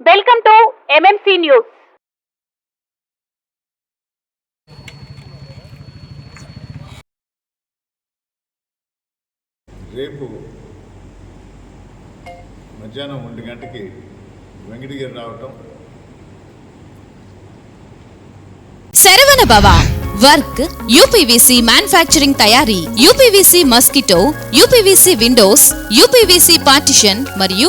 Welcome to MMC news రేపు మధ్యాహ్నం ఒంటి గంటకి వెంకటగిరి రావటం. Saravana Bhava work UPVC manufacturing తయారీ UPVC mosquito UPVC windows UPVC partition మరియు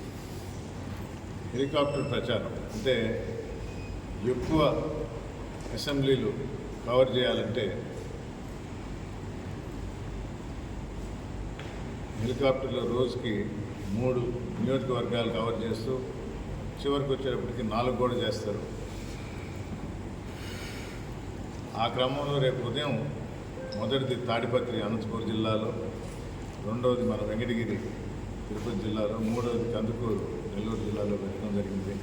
హెలికాప్టర్ ప్రచారం. అంటే ఎక్కువ అసెంబ్లీలు కవర్ చేయాలంటే హెలికాప్టర్లో రోజుకి మూడు నియోజకవర్గాలు కవర్ చేస్తూ చివరికి వచ్చేటప్పటికి నాలుగు కూడా చేస్తారు. ఆ క్రమంలో రేపు ఉదయం మొదటిది తాడిపత్రి అనంతపూర్ జిల్లాలో రెండవది మన వెంకటగిరి తిరుపతి జిల్లాలో మూడవది కందుకూరు నెల్లూరు జిల్లాలో పెట్టడం జరిగింది.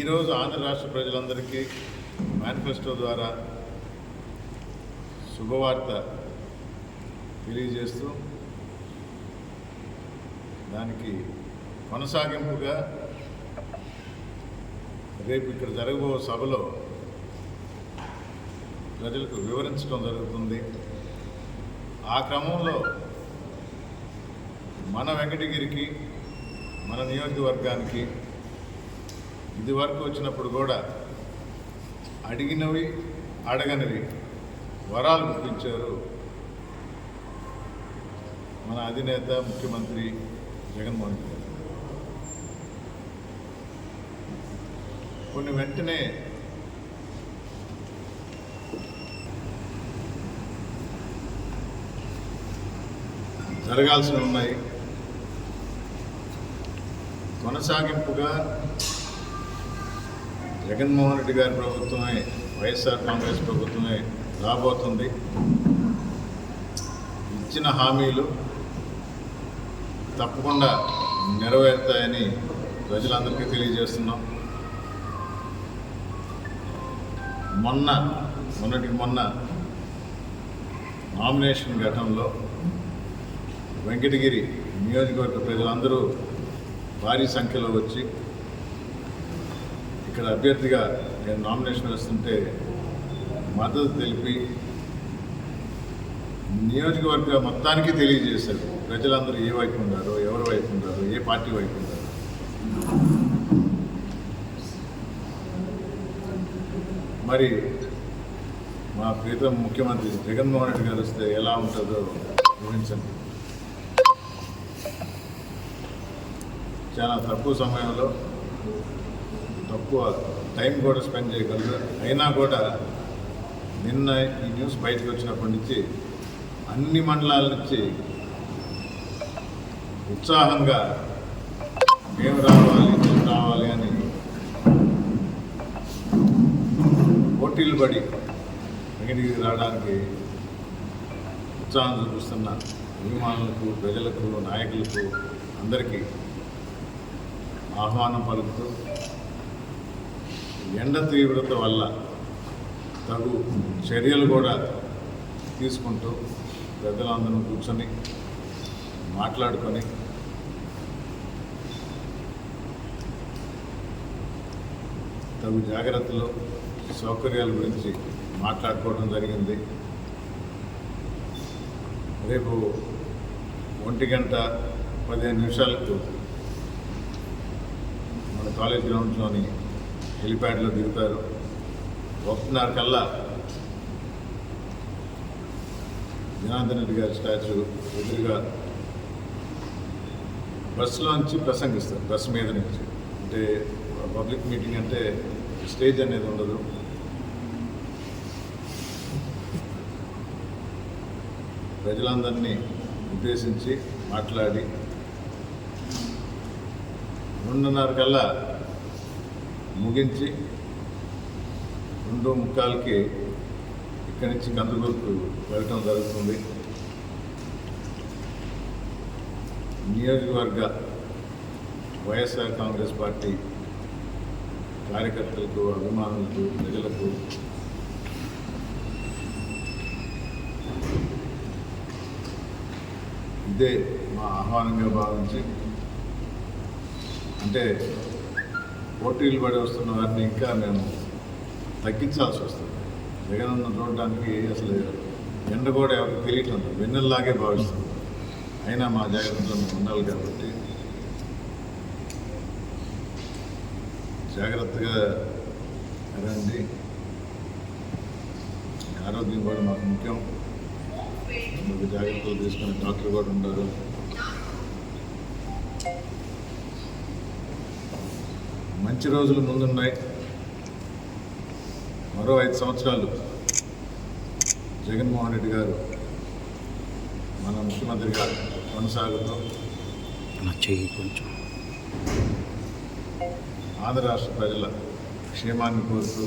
ఈరోజు ఆంధ్ర రాష్ట్ర ప్రజలందరికీ మేనిఫెస్టో ద్వారా శుభవార్త తెలియజేస్తూ దానికి కొనసాగింపుగా రేపు ఇక్కడ జరగబో సభలో ప్రజలకు వివరించడం జరుగుతుంది. ఆ క్రమంలో మన వెంకటగిరికి మన నియోజకవర్గానికి ఇది వరకు వచ్చినప్పుడు కూడా అడిగినవి అడగనివి వరాలు గుర్తించారు మన అధినేత ముఖ్యమంత్రి జగన్మోహన్ రెడ్డి కొన్ని వెంటనే జరగాల్సి ఉన్నాయి. కొనసాగింపుగా జగన్మోహన్ రెడ్డి గారి ప్రభుత్వమే వైఎస్ఆర్ కాంగ్రెస్ ప్రభుత్వమే రాబోతుంది. ఇచ్చిన హామీలు తప్పకుండా నెరవేరుతాయని ప్రజలందరికీ తెలియజేస్తున్నాం. మొన్న మొన్నటికి మొన్న నామినేషన్ ఘటనలో వెంకటగిరి నియోజకవర్గ ప్రజలందరూ భారీ సంఖ్యలో వచ్చి ఇక్కడ అభ్యర్థిగా నేను నామినేషన్ వేస్తుంటే మద్దతు తెలిపి నియోజకవర్గ మొత్తానికి తెలియజేశారు. ప్రజలందరూ ఏ వైపు ఉన్నారో ఎవరి వైపు ఉన్నారో ఏ పార్టీ వైపు ఉన్నారో? మరి మా ప్రీతం ముఖ్యమంత్రి జగన్మోహన్ రెడ్డి గారు వస్తే ఎలా ఉంటుందో ఊహించండి. చాలా తక్కువ సమయంలో తక్కువ టైం కూడా స్పెండ్ చేయగలరు. అయినా కూడా నిన్న ఈ న్యూస్ బయటకు వచ్చినప్పటి నుంచి అన్ని మండలాల నుంచి ఉత్సాహంగా మేము రావాలి మేము రావాలి అని పోటీలు పడి వెంకటగిరి రావడానికి ఉత్సాహం చూపిస్తున్న అభిమానులకు ప్రజలకు నాయకులకు అందరికీ ఆహ్వానం పలుకుతూ ఎండ తీవ్రత వల్ల తగు చర్యలు కూడా తీసుకుంటూ పెద్దలందరూ కూర్చొని మాట్లాడుకొని తగు జాగ్రత్తలు సౌకర్యాల గురించి మాట్లాడుకోవడం జరిగింది. రేపు ఒంటి గంట పదిహేను నిమిషాలకు మన కాలేజ్ గ్రౌండ్స్లోని హెలిప్యాడ్లో దిగుతారు ఒకటిన్నర కల్లా జనార్దన్ రెడ్డి గారి స్టాచ్యూ ఎదురుగా బస్సులోంచి ప్రసంగిస్తారు బస్సు మీద నుంచి. అంటే పబ్లిక్ మీటింగ్ అంటే స్టేజ్ అనేది ఉండదు. ప్రజలందరినీ ఉద్దేశించి మాట్లాడి రెండున్నర కల్లా ముగించి రెండు ముక్కాలకి ఇక్కడి నుంచి కందుకూరుకు వెళ్ళటం జరుగుతుంది. నియోజకవర్గ వైఎస్ఆర్ కాంగ్రెస్ పార్టీ కార్యకర్తలకు అభిమానులకు ప్రజలకు ఇదే మా ఆహ్వానంగా భావించి అంటే పోటీలు పడి వస్తున్న వారిని ఇంకా మేము తగ్గించాల్సి వస్తుంది. జగనన్న చూడడానికి అసలు ఎండ కూడా ఎవరికి తెలియట్లేదు. వెన్నెల్లాగే భావిస్తుంది అయినా మా జాగ్రత్తలో ఉండాలి కాబట్టి జాగ్రత్తగా రండి. ఆరోగ్యం కూడా మాకు ముఖ్యం. జాగ్రత్తలు తీసుకుని డాక్టర్ కూడా ఉండరు మంచి రోజులు ముందున్నాయి. మరో ఐదు సంవత్సరాలు జగన్మోహన్ రెడ్డి గారు మన ముఖ్యమంత్రిగా కొనసాగుతూ కొంచెం. ఆంధ్ర రాష్ట్ర ప్రజల క్షేమాన్ని కోరుతూ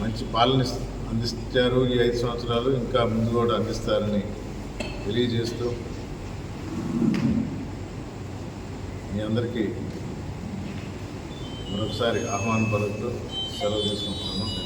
మంచి పాలన అందిస్తారు ఈ ఐదు సంవత్సరాలు. ఇంకా ముందు కూడా అందిస్తారని తెలియజేస్తూ మీ అందరికీ మరొకసారి ఆహ్వానం పలుకుతూ సెలవు తీసుకుంటున్నాను.